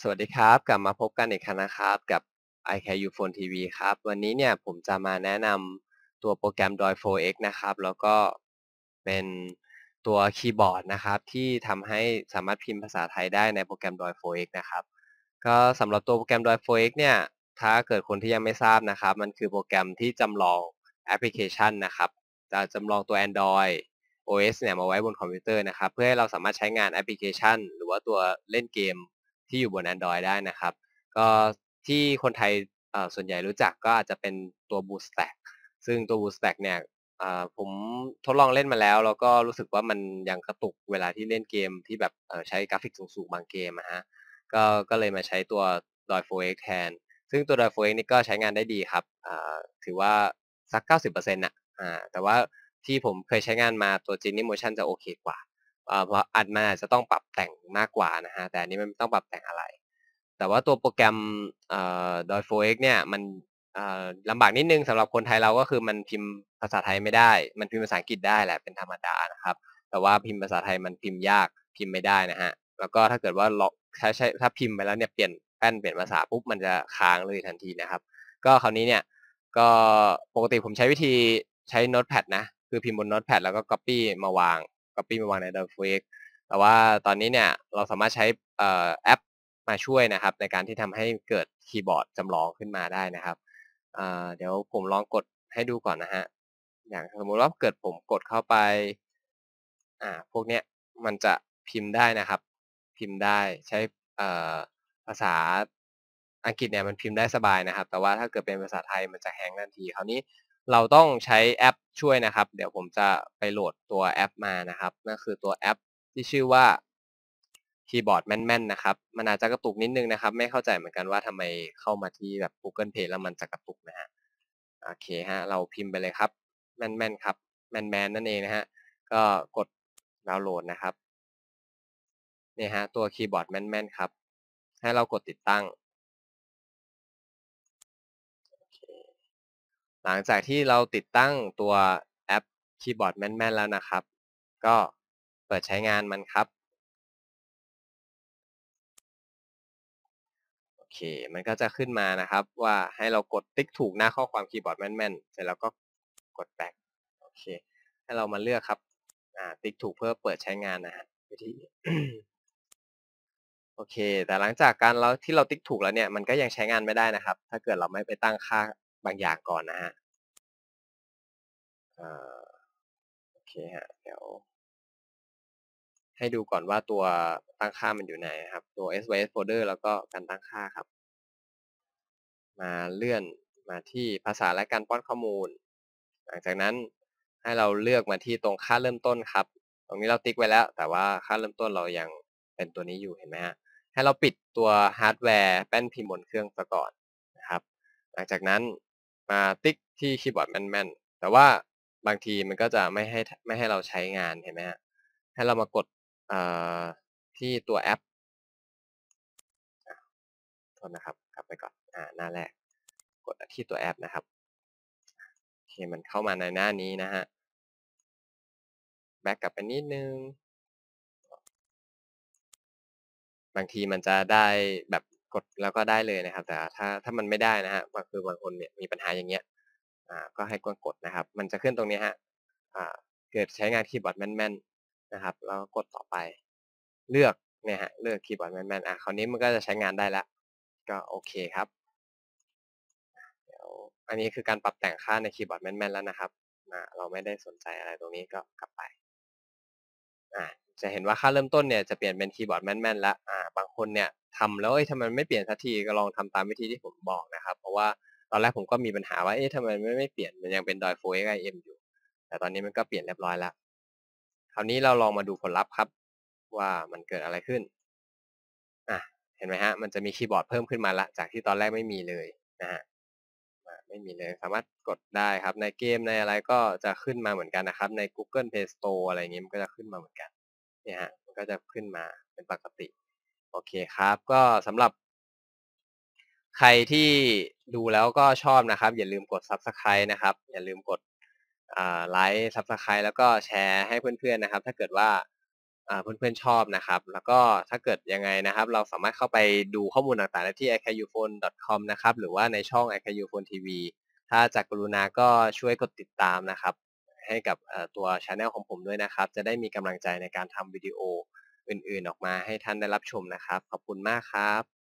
สวัสดีครับ กลับมาพบกันอีกครั้งนะครับกับ iCarU Phone TV ครับ วันนี้เนี่ยผมจะมาแนะนำตัวโปรแกรม Doi 4x นะครับ แล้วก็เป็นตัวคีย์บอร์ดนะครับ ที่ทำให้สามารถพิมพ์ภาษาไทยได้ในโปรแกรม Doi 4x นะครับ ก็สำหรับตัวโปรแกรม Doi 4x เนี่ยถ้าเกิดคนที่ยังไม่ทราบนะครับ มันคือโปรแกรมที่จำลองแอปพลิเคชันนะครับจะจำลองตัว Android OS เนี่ยมาไว้บนคอมพิวเตอร์นะครับ เพื่อให้เราสามารถใช้งานแอปพลิเคชัน หรือว่าตัวเล่นเกม ที่อยู่บน Android ได้นะครับ ก็ที่คนไทยส่วนใหญ่รู้จักก็อาจจะเป็นตัว BootStack ซึ่งตัว BootStack เนี่ยผมทดลองเล่นมาแล้ว แล้วก็รู้สึกว่ามันยังกระตุกเวลาที่เล่นเกมที่แบบใช้กราฟิกสูงๆบางเกมนะฮะก็ก็เลยมาใช้ตัว Doi 4x แทน ซึ่งตัว Doi 4x นี่ก็ใช้งานได้ดีครับถือว่าสัก 90%นะอ่าแต่ว่าที่ผมเคยใช้งานมาตัว Genie Motion จะโอเคกว่า อัดมาอาจจะต้องปรับแต่งมากกว่านะฮะแต่อันนี้มันไม่ต้องปรับแต่งอะไร แต่ว่าตัวโปรแกรมดอย 4x เอ็กเนี่ยมันลำบากนิดนึงสำหรับคนไทยเราก็คือมันพิมพ์ภาษาไทยไม่ได้ มันพิมพ์ภาษาอังกฤษได้แหละเป็นธรรมดานะครับ แต่ว่าพิมพ์ภาษาไทยมันพิมพ์ยากพิมพ์ไม่ได้นะฮะแล้วก็ถ้าเกิดว่าถ้าใช้ถ้าพิมพ์ไปแล้วเนี่ยเปลี่ยนแป้นเปลี่ยนภาษาปุ๊บมันจะค้างเลยทันทีนะครับ ก็คราวนี้เนี่ยก็ปกติผมใช้วิธีใช้ Notepad นะ คือพิมพ์บน Notepad แล้วก็ Copy มาวาง Copy มาวางใน d o c u m e n t แต่ว่าตอนนี้เนี่ยเราสามารถใช้แอปมาช่วยนะครับ ในการที่ทำให้เกิดคีย์บอร์ดจำลองขึ้นมาได้นะครับเดี๋ยวผมลองกดให้ดูก่อนนะฮะ อย่างสมมุติว่าเกิดผมกดเข้าไปอ่าพวกเนี้ยมันจะพิมพ์ได้นะครับ พิมพ์ได้ใช้ภาษาอังกฤษเนี่ยมันพิมพ์ได้สบายนะครับ แต่ว่าถ้าเกิดเป็นภาษาไทยมันจะแฮงทันที คราวนี้ เราต้องใช้แอปช่วยนะครับ เดี๋ยวผมจะไปโหลดตัวแอปมานะครับนั่นคือตัวแอปที่ชื่อว่าคีย์บอร์ดแม่นๆนะครับ มันอาจจะกระตุกนิดนึงนะครับ ไม่เข้าใจเหมือนกันว่าทำไมเข้ามาที่แบบ Google Play แล้วมันจะกระตุกนะฮะโอเคฮะเราพิมพ์ไปเลยครับ แม่นๆครับแมนๆนั่นเองนะฮะก็กดดาวน์โหลดนะครับนี่ฮะตัวคีย์บอร์ดแม่นๆครับ ให้เรากดติดตั้ง หลังจากที่เราติดตั้งตัวแอปคีย์บอร์ดแม่นๆแล้วนะครับ ก็เปิดใช้งานมันครับ โอเค มันก็จะขึ้นมานะครับ ว่าให้เรากดติ๊กถูกหน้าข้อความคีย์บอร์ดแม่นๆ เสร็จแล้วก็กด back โอเค ให้เรามาเลือกครับ อ่า ติ๊กถูกเพื่อเปิดใช้งานนะฮะวิธีโอเค แต่หลังจากการเราที่เราติ๊กถูกแล้วเนี่ย มันก็ยังใช้งานไม่ได้นะครับ ถ้าเกิดเราไม่ไปตั้งค่า บางอย่างก่อนนะฮะโอเคฮะ เดี๋ยว ให้ดูก่อนว่าตัวตั้งค่ามันอยู่ไหนครับ ตัว SYS folder แล้วก็การตั้งค่าครับ มาเลื่อนมาที่ภาษาและการป้อนข้อมูล หลังจากนั้นให้เราเลือกมาที่ตรงค่าเริ่มต้นครับ ตรงนี้เราติ๊กไว้แล้ว แต่ว่าค่าเริ่มต้นเรายังเป็นตัวนี้อยู่เห็นไหมฮะ ให้เราปิดตัวฮาร์ดแวร์แป้นพิมพ์บนเครื่องซะก่อนนะครับ หลังจากนั้น มาติ๊กที่คีย์บอร์ดแม่นๆ แต่ว่าบางทีมันก็จะไม่ให้ไม่ให้เราใช้งานเห็นไหมฮะให้เรามากดที่ตัวแอปโทษนะครับกลับไปก่อนอ่าหน้าแรก กดที่ตัวแอปนะครับโอเคมันเข้ามาในหน้านี้นะฮะแบ็กกลับไปนิดนึงบางทีมันจะได้แบบ กดแล้วก็ได้เลยนะครับ แต่ถ้าถ้ามันไม่ได้นะฮะก็คือบางคนเนี่ยมีปัญหาอย่างเงี้ยอ่าก็ให้กดกดนะครับ มันจะขึ้นตรงนี้ฮะอ่าเกิดใช้งานคีย์บอร์ดแม่นๆนะครับ แล้วกดต่อไป เลือกเนี่ยฮะเลือกคีย์บอร์ดแม่นๆอะคราวนี้มันก็จะใช้งานได้ล้วก็โอเคครับเดี๋ยวอันนี้คือการปรับแต่งค่าในคีย์บอร์ดแม่นๆแล้วนะครับเราไม่ได้สนใจอะไรตรงนี้ก็กลับไปอ่าจะเห็นว่าค่าเริ่มต้นเนี่ยจะเปลี่ยนเป็นคีย์บอร์ดแม่นๆแล้วอ่าบางคนเนี่ย ทำแล้วเอ้ยทำไมไม่เปลี่ยนสักทีก็ลองทำตามวิธีที่ผมบอกนะครับ เพราะว่าตอนแรกผมก็มีปัญหาว่าเอ๊ะทำไมไม่ไม่เปลี่ยนมันยังเป็นดอยโฟเอ็มอยู่ แต่ตอนนี้มันก็เปลี่ยนเรียบร้อยแล้วคราวนี้เราลองมาดูผลลัพธ์ครับ ว่ามันเกิดอะไรขึ้นอะเห็นไหมฮะมันจะมีคีย์บอร์ดเพิ่มขึ้นมาละจากที่ตอนแรกไม่มีเลยนะฮะไม่มีเลยสามารถกดได้ครับในเกมในอะไรก็จะขึ้นมาเหมือนกันนะครับ ใน Google Play Store อะไรเงี้ยมันก็จะขึ้นมาเหมือนกันเนี่ยฮะมันก็จะขึ้นมาเป็นปกติ โอเคครับ ก็สำหรับ ใครที่ดูแล้วก็ชอบนะครับ อย่าลืมกด Subscribe นะครับ อย่าลืมกดไลค์ Subscribe แล้วก็แชร์ให้เพื่อนๆนะครับ ถ้าเกิดว่าเพื่อนๆชอบนะครับ แล้วก็ถ้าเกิดยังไงนะครับ เราสามารถเข้าไปดูข้อมูลต่างๆได้ที่ i c u p h o n e c o m นะครับ หรือว่าในช่อง i c u p h o n e TV ถ้าจากกรุณาก็ช่วยกดติดตามนะครับ ให้กับตัวช anel ของผมด้วยนะครับ จะได้มีกำลังใจในการทำวิดีโอ อื่นๆออกมาให้ท่านได้รับชมนะครับ ขอบคุณมากครับ